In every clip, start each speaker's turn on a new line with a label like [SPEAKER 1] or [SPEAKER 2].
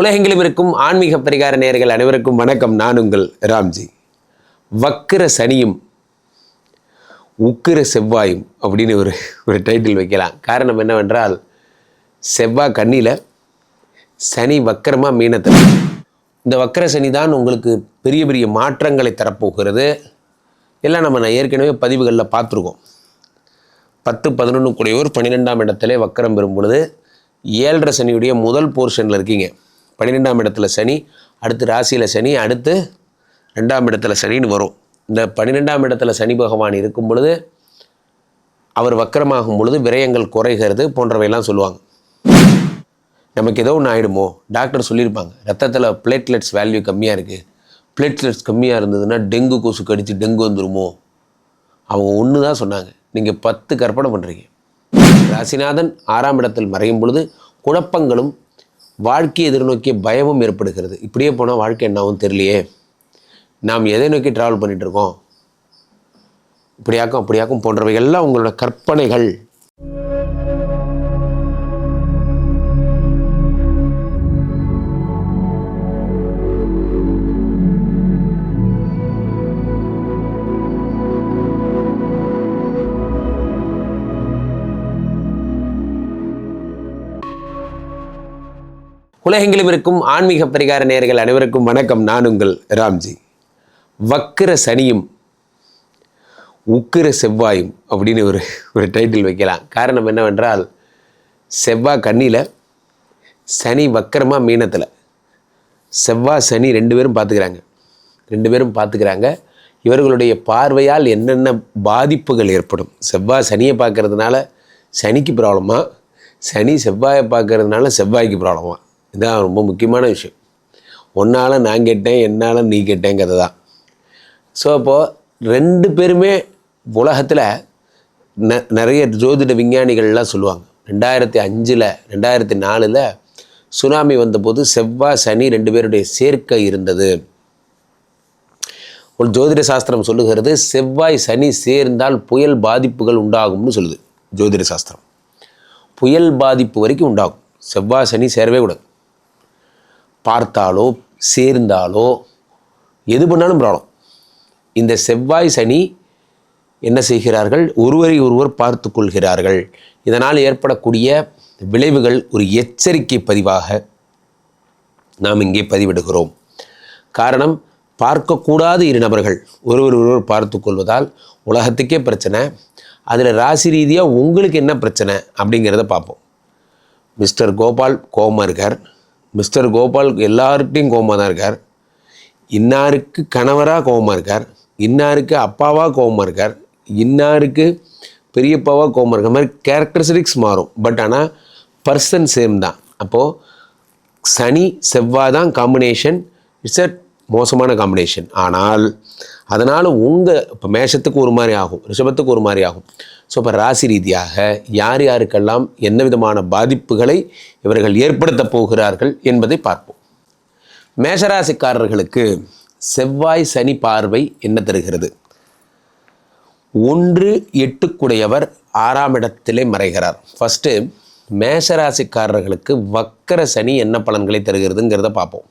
[SPEAKER 1] உலகெங்கிலும் இருக்கும் ஆன்மீக பரிகார நேர்கள் அனைவருக்கும் வணக்கம். நான் உங்கள் ராம்ஜி. வக்கிர சனியும் உக்கிர செவ்வாயும் அப்படின்னு ஒரு ஒரு டைட்டில் வைக்கலாம். காரணம் என்னவென்றால் செவ்வாய் கண்ணியில் சனி வக்கரமாக மீனத்தில் இந்த வக்கர சனி தான் உங்களுக்கு பெரிய பெரிய மாற்றங்களை தரப்போகிறது. எல்லாம் நம்ம நான் ஏற்கனவே பதிவுகளில் பார்த்துருக்கோம். பத்து பதினொன்று கூடியவர் பன்னிரெண்டாம் இடத்திலே வக்கரம் பெறும் பொழுது ஏழரை சனியுடைய முதல் போர்ஷனில் இருக்கீங்க. பன்னிரெண்டாம் இடத்துல சனி அடுத்து ராசியில் சனி அடுத்து ரெண்டாம் இடத்துல சனின்னு வரும். இந்த பன்னிரெண்டாம் இடத்துல சனி பகவான் இருக்கும் பொழுது அவர் வக்கரமாகும் பொழுது விரயங்கள் குறைகிறது போன்றவையெல்லாம் சொல்லுவாங்க. நமக்கு ஏதோ ஒன்று ஆகிடுமோ டாக்டர் சொல்லியிருப்பாங்க. ரத்தத்தில் பிளேட்லெட்ஸ் வேல்யூ கம்மியாக இருக்குது பிளேட்லெட்ஸ் கம்மியாக இருந்ததுன்னா டெங்கு கொசு கடித்து டெங்கு வந்துருமோ? அவங்க ஒன்று தான் சொன்னாங்க. நீங்கள் பத்து கற்பனை பண்ணுறீங்க ராசிநாதன் ஆறாம் இடத்தில் மறையும் பொழுது குழப்பங்களும் வாழ்க்கையை எதிர்நோக்கிய பயமும் ஏற்படுகிறது. இப்படியே போனால் வாழ்க்கை என்னாவும் தெரியலையே. நாம் எதை நோக்கி ட்ராவல் பண்ணிகிட்ருக்கோம் இருக்கோம்? இப்படியாக்கும் அப்படியாக்கும் போன்றவைகள்லாம் உங்களோட கற்பனைகள். உலகெங்கிலும் இருக்கும் ஆன்மீக பரிகார நேயர்கள் அனைவருக்கும் வணக்கம். நான் உங்கள் ராம்ஜி. வக்கிர சனியும் உக்கிர செவ்வாயும் அப்படின்னு ஒரு ஒரு டைட்டில் வைக்கலாம். காரணம் என்னவென்றால் செவ்வாய் கண்ணியில் சனி வக்கரமாக மீனத்தில். செவ்வாய் சனி ரெண்டு பேரும் பார்த்துக்கிறாங்க. ரெண்டு பேரும் பார்த்துக்கிறாங்க. இவர்களுடைய பார்வையால் என்னென்ன பாதிப்புகள் ஏற்படும்? செவ்வாய் சனியை பார்க்கறதுனால சனிக்கு ப்ராப்ளமாக சனி செவ்வாயை பார்க்கறதுனால செவ்வாய்க்கு ப்ராப்ளமாக இதுதான் ரொம்ப முக்கியமான விஷயம். ஒன்றால் நான் கேட்டேன் என்னால் நீ கேட்டேங்கிறது தான் ஸோ அப்போது ரெண்டு பேருமே உலகத்தில் ந நிறைய ஜோதிட விஞ்ஞானிகள்லாம் சொல்லுவாங்க. ரெண்டாயிரத்தி அஞ்சில் ரெண்டாயிரத்தி நாலில் சுனாமி வந்தபோது செவ்வாய் சனி ரெண்டு பேருடைய சேர்க்கை இருந்தது. ஒரு ஜோதிட சாஸ்திரம் சொல்லுகிறது செவ்வாய் சனி சேர்ந்தால் புயல் பாதிப்புகள் உண்டாகும்னு சொல்லுது ஜோதிட சாஸ்திரம். புயல் பாதிப்பு வரைக்கும் உண்டாகும். செவ்வாய் சனி சேரவே கூடாது. பார்த்தாலோ சேர்ந்தாலோ எது பண்ணாலும் ப்ராப்ளம் இந்த செவ்வாய் சனி என்ன செய்கிறார்கள்? ஒருவரை ஒருவர் பார்த்து கொள்கிறார்கள். இதனால் ஏற்படக்கூடிய விளைவுகள் ஒரு எச்சரிக்கை பதிவாக நாம் இங்கே பதிவிடுகிறோம். காரணம் பார்க்கக்கூடாத இரு நபர்கள் ஒருவர் ஒருவர் பார்த்து கொள்வதால் உலகத்துக்கே பிரச்சனை. அதில் ராசி ரீதியாக உங்களுக்கு என்ன பிரச்சனை அப்படிங்கிறத பார்ப்போம். மிஸ்டர் கோபால் கோமர்கர் மிஸ்டர் கோபால் எல்லார்கிட்டையும் கோபமாக தான் இருக்கார். இன்னாருக்கு கணவராக கோபமாக இருக்கார். இன்னாருக்கு அப்பாவாக கோபமாக இருக்கார். இன்னாருக்கு பெரியப்பாவாக கோபமாக இருக்க மாதிரி கேரக்டரிஸ்டிக்ஸ் மாறும். பட் ஆனால் பர்சன் சேம் தான். அப்போது சனி செவ்வாய் தான் காம்பினேஷன் இட்ஸ் அ மோசமான காம்பினேஷன் ஆனால் அதனால் உங்கள் இப்போ மேஷத்துக்கு ஒரு மாதிரி ஆகும். ரிஷபத்துக்கு ஒரு மாதிரி ஆகும். ஸோ இப்போ ராசி ரீதியாக யார் யாருக்கெல்லாம் என்ன விதமான பாதிப்புகளை இவர்கள் ஏற்படுத்தப் போகிறார்கள் என்பதை பார்ப்போம். மேஷராசிக்காரர்களுக்கு செவ்வாய் சனி பார்வை என்ன தருகிறது? ஒன்று எட்டுக்குடையவர் ஆறாம் இடத்திலே மறைகிறார். ஃபஸ்ட்டு மேஷராசிக்காரர்களுக்கு வக்கர சனி என்ன பலன்களை தருகிறதுங்கிறத பார்ப்போம்.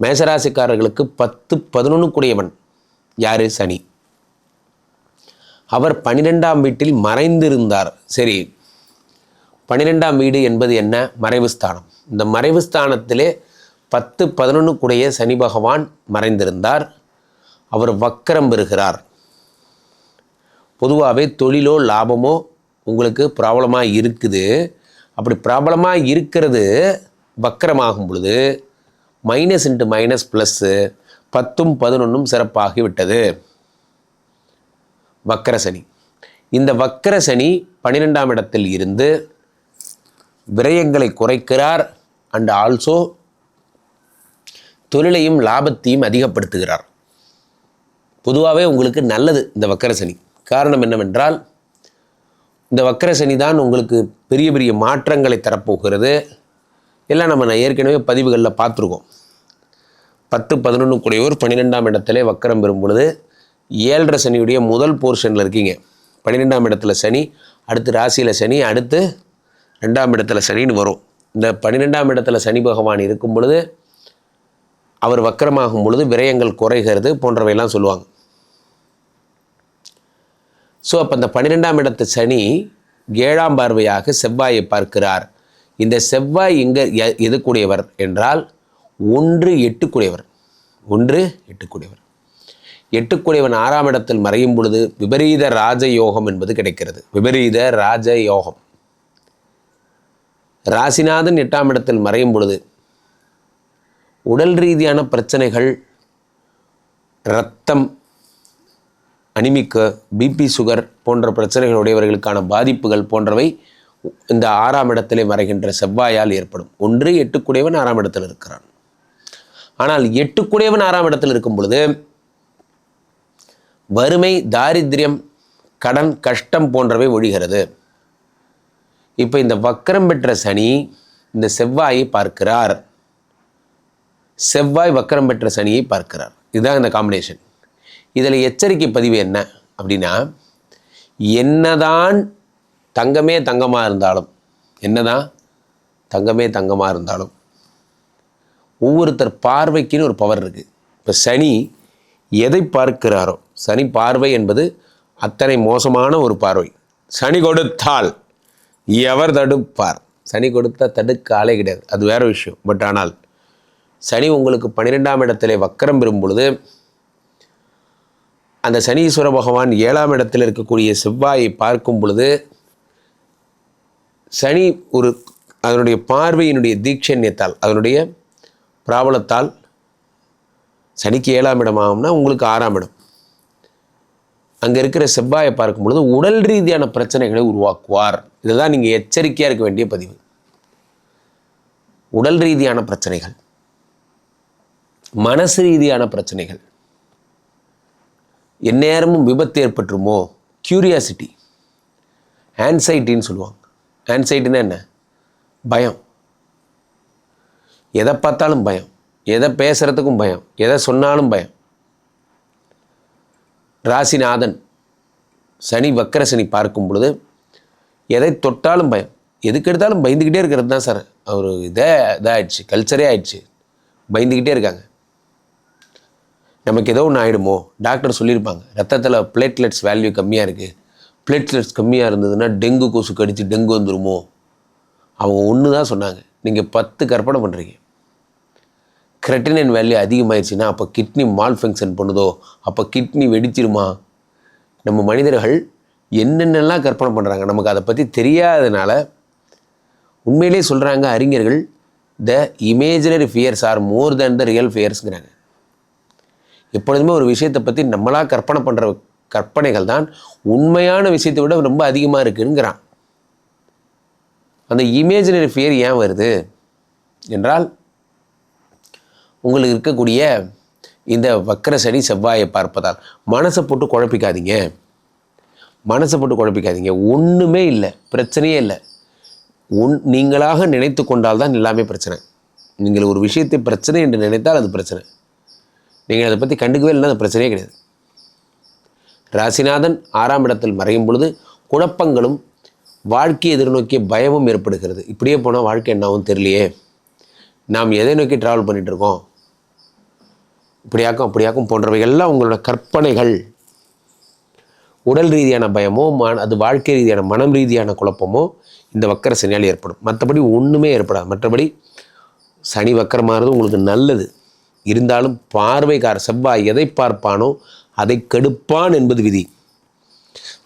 [SPEAKER 1] மேஷராசிக்காரர்களுக்கு பத்து பதினொன்று கூடியவன் யார்? சனி. அவர் பன்னிரெண்டாம் வீட்டில் மறைந்திருந்தார். சரி பனிரெண்டாம் வீடு என்பது என்ன? மறைவு ஸ்தானம். இந்த மறைவு ஸ்தானத்திலே பத்து பதினொன்றுக்குடைய சனி பகவான் மறைந்திருந்தார். அவர் வக்கரம் பெறுகிறார். பொதுவாகவே தொழிலோ லாபமோ உங்களுக்கு ப்ராப்ளமாக இருக்குது. அப்படி ப்ராப்ளமாக இருக்கிறது வக்கரமாகும் பொழுது மைனஸ் இன்ட்டு மைனஸ் ப்ளஸ்ஸு பத்தும் பதினொன்றும் சிறப்பாகிவிட்டது. விட்டது வக்கர சனி. இந்த வக்கர சனி பன்னிரெண்டாம் இடத்தில் இருந்து விரயங்களை குறைக்கிறார். அண்ட் ஆல்சோ தொழிலையும் லாபத்தையும் அதிகப்படுத்துகிறார். பொதுவாகவே உங்களுக்கு நல்லது இந்த வக்கரசனி காரணம் என்னவென்றால் இந்த வக்கரசனி தான் உங்களுக்கு பெரிய பெரிய மாற்றங்களை தரப்போகிறது. எல்லாம் நம்ம நான் ஏற்கனவே பதிவுகளில் பார்த்துருக்கோம். பத்து பதினொன்று கூடையோர் பன்னிரெண்டாம் இடத்திலே வக்கரம் பெறும் பொழுது ஏழரை சனியுடைய முதல் போர்ஷனில் இருக்கீங்க. பன்னிரெண்டாம் இடத்துல சனி அடுத்து ராசியில் சனி அடுத்து ரெண்டாம் இடத்துல சனின்னு வரும். இந்த பன்னிரெண்டாம் இடத்துல சனி பகவான் இருக்கும் பொழுது அவர் வக்கரமாகும் பொழுது விரயங்கள் குறைகிறது போன்றவையெல்லாம் சொல்லுவாங்க. ஸோ அப்போ இந்த பன்னிரெண்டாம் இடத்து சனி ஏழாம் பார்வையாக செவ்வாயை பார்க்கிறார். இந்த செவ்வாய் இங்கே எதுக்குடையவர் என்றால் ஒன்று எட்டுக்குடையவர். ஒன்று எட்டுக்குடையவர். எட்டுக்குடையவன் ஆறாம் இடத்தில் மறையும் பொழுது விபரீத ராஜயோகம் என்பது கிடைக்கிறது. விபரீத ராஜயோகம். ராசிநாதன் எட்டாம் இடத்தில் மறையும் பொழுது உடல் ரீதியான பிரச்சனைகள் இரத்தம் அனிமிக்க பிபி சுகர் போன்ற பிரச்சனைகள் உடையவர்களுக்கான பாதிப்புகள் போன்றவை இந்த ஆறாம் இடத்திலே மறைகின்ற செவ்வாயால் ஏற்படும். ஒன்று எட்டுக்குடையவன் ஆறாம் இடத்தில் இருக்கிறான். ஆனால் எட்டுக்குடையவன் ஆறாம் இடத்தில் இருக்கும் பொழுது வறுமை தாரித்திரியம் கடன் கஷ்டம் போன்றவை ஒழிகிறது. இப்போ இந்த வக்கரம் பெற்ற சனி இந்த செவ்வாயை பார்க்கிறார். செவ்வாய் வக்கரம் பெற்ற சனியை பார்க்கிறார். இதுதான் இந்த காம்பினேஷன் இதில் எச்சரிக்கை பதிவு என்ன அப்படின்னா என்னதான் தங்கமே தங்கமாக இருந்தாலும் என்னதான் தங்கமே தங்கமாக இருந்தாலும் ஒவ்வொருத்தர் பார்வைக்குன்னு ஒரு பவர் இருக்குது இப்போ சனி எதை பார்க்கிறாரோ? சனி பார்வை என்பது அத்தனை மோசமான ஒரு பார்வை. சனி கொடுத்தால் எவர் தடுப்பார்? சனி கொடுத்தா தடுக்க ஆளே கிடையாது. அது வேறு விஷயம். பட் ஆனால் சனி உங்களுக்கு பன்னிரெண்டாம் இடத்திலே வக்கரம் பெறும் பொழுது அந்த சனீஸ்வர பகவான் ஏழாம் இடத்தில் இருக்கக்கூடிய செவ்வாயை பார்க்கும் பொழுது சனி ஒரு அதனுடைய பார்வையினுடைய தீட்சண்யத்தால் அதனுடைய பிராபலத்தால் சனிக்கு ஏழாம் இடம் ஆகும்னா உங்களுக்கு ஆறாம் இடம். அங்கே இருக்கிற செவ்வாயை பார்க்கும் பொழுது உடல் ரீதியான பிரச்சனைகளை உருவாக்குவார். இதுதான் நீங்கள் எச்சரிக்கையாக இருக்க வேண்டிய பதிவு. உடல் ரீதியான பிரச்சனைகள் மனசு ரீதியான பிரச்சனைகள் எந்நேரமும் விபத்து ஏற்பட்டுருமோ? கியூரியாசிட்டி ஆன்சைட்டின்னு சொல்லுவாங்க. ஆன்சைட்டின்னா என்ன? பயம். எதை பார்த்தாலும் பயம். எதை பேசுகிறதுக்கும் பயம் எதை சொன்னாலும் பயம். ராசிநாதன் சனி வக்கர சனி பார்க்கும் பொழுது எதை தொட்டாலும் பயம். எதுக்கு எடுத்தாலும் பயந்துக்கிட்டே இருக்கிறது தான் சார். அவர் இதே இதாகிடுச்சு கல்ச்சரே ஆயிடுச்சு. பயந்துக்கிட்டே இருக்காங்க. நமக்கு ஏதோ ஒன்று ஆகிடுமோ டாக்டர் சொல்லியிருப்பாங்க ரத்தத்தில் பிளேட்லெட்ஸ் வேல்யூ கம்மியாக இருக்குது பிளேட்லெட்ஸ் கம்மியாக இருந்ததுன்னா டெங்கு கொசு கடித்து டெங்கு வந்துருமோ? அவங்க ஒன்று தான் சொன்னாங்க. நீங்கள் பத்து கற்பனை பண்ணுறீங்க கிரெட்டினின் வேல்யூ அதிகமாகிடுச்சுன்னா அப்போ கிட்னி மால் ஃபங்க்ஷன் பண்ணுதோ? அப்போ கிட்னி வெடிச்சிருமா? நம்ம மனிதர்கள் என்னென்னலாம் கற்பனை பண்ணுறாங்க நமக்கு அதை பற்றி தெரியாததுனால உண்மையிலே சொல்கிறாங்க அறிஞர்கள் the imaginary fears are more than the real ஃபியர்ஸுங்கிறாங்க எப்பொழுதுமே ஒரு விஷயத்தை பற்றி நம்மளாக கற்பனை பண்ணுற கற்பனைகள் தான் உண்மையான விஷயத்தை விட ரொம்ப அதிகமாக இருக்குங்கிறான். அந்த இமேஜினரி ஃபியர் ஏன் வருது? என்றால் உங்களுக்கு இருக்கக்கூடிய இந்த வக்கர சனி செவ்வாயை பார்ப்பதால் மனசை போட்டு குழப்பிக்காதீங்க. மனசை போட்டு குழப்பிக்காதீங்க. ஒன்றுமே இல்லை. பிரச்சனையே இல்லை. உன் நீங்களாக நினைத்து கொண்டால் தான் எல்லாமே பிரச்சனை. நீங்கள் ஒரு விஷயத்தை பிரச்சனை என்று நினைத்தால் அது பிரச்சனை. நீங்கள் அதை பற்றி கண்டுக்கவே இல்லைன்னா அது பிரச்சனையே கிடையாது. ராசிநாதன் ஆறாம் இடத்தில் மறையும் பொழுது குழப்பங்களும் வாழ்க்கையை எதிர்நோக்கிய பயமும் ஏற்படுகிறது. இப்படியே போனால் வாழ்க்கை என்னாவும் தெரியலையே. நாம் எதை நோக்கி ட்ராவல் பண்ணிகிட்ருக்கோம் இப்படியாக்கும் அப்படியாக்கும் போன்றவைகள்லாம் உங்களோட கற்பனைகள். உடல் ரீதியான பயமோ மன அது வாழ்க்கை ரீதியான மனம் ரீதியான குழப்பமோ இந்த வக்கர சனியால் ஏற்படும். மற்றபடி ஒன்றுமே ஏற்படாது. மற்றபடி சனி வக்கரமாகிறது உங்களுக்கு நல்லது. இருந்தாலும் பார்வைக்கார செவ்வாய் எதை பார்ப்பானோ அதை கெடுப்பான் என்பது விதி.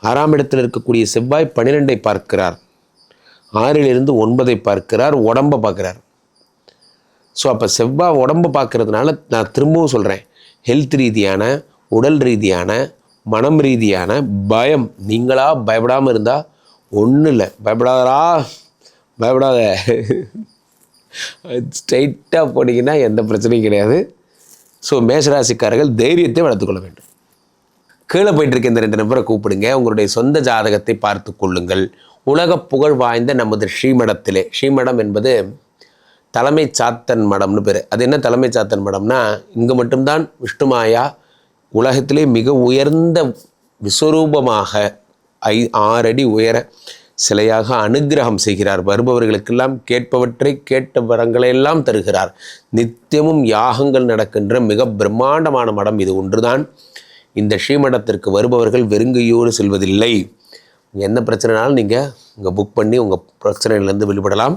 [SPEAKER 1] ஆறாம் இடத்தில் இருக்கக்கூடிய செவ்வாய் பன்னிரெண்டை பார்க்கிறார். ஆறிலிருந்து ஒன்பதை பார்க்கிறார். உடம்பை பார்க்கிறார். ஸோ அப்போ செவ்வாய் உடம்பு பார்க்கறதுனால நான் திரும்பவும் சொல்கிறேன் ஹெல்த் ரீதியான உடல் ரீதியான மனம் ரீதியான பயம் நீங்களாக பயப்படாமல் இருந்தால் ஒன்றும் இல்லை. பயப்படாதரா பயப்படாத. ஸ்ட்ரைட்டாக போனீங்கன்னா எந்த பிரச்சனையும் கிடையாது. ஸோ மேஷராசிக்காரர்கள் தைரியத்தை வளர்த்துக்கொள்ள வேண்டும். கீழே போயிட்டு இருக்க இந்த ரெண்டு நபரை கூப்பிடுங்க. உங்களுடைய சொந்த ஜாதகத்தை பார்த்து கொள்ளுங்கள். உலக புகழ் வாய்ந்த நமது ஸ்ரீமடத்திலே. ஸ்ரீமடம் என்பது தலைமை சாத்தன் மடம்னு பேர். அது என்ன தலைமை சாத்தன் மடம்னா இங்கே மட்டும்தான் விஷ்ணுமாயா உலகத்திலே மிக உயர்ந்த விஸ்வரூபமாக ஐ ஆறடி உயர சிலையாக அனுக்கிரகம் செய்கிறார். வருபவர்களுக்கெல்லாம் கேட்பவற்றை கேட்ட வரங்களையெல்லாம் தருகிறார். நித்தியமும் யாகங்கள் நடக்கின்ற மிக பிரம்மாண்டமான மடம் இது ஒன்றுதான். இந்த ஸ்ரீமடத்திற்கு வருபவர்கள் வெறுங்கையோடு செல்வதில்லை. என்ன பிரச்சனைனாலும் நீங்கள் இங்கே புக் பண்ணி உங்கள் பிரச்சனையிலேருந்து வெளிப்படலாம்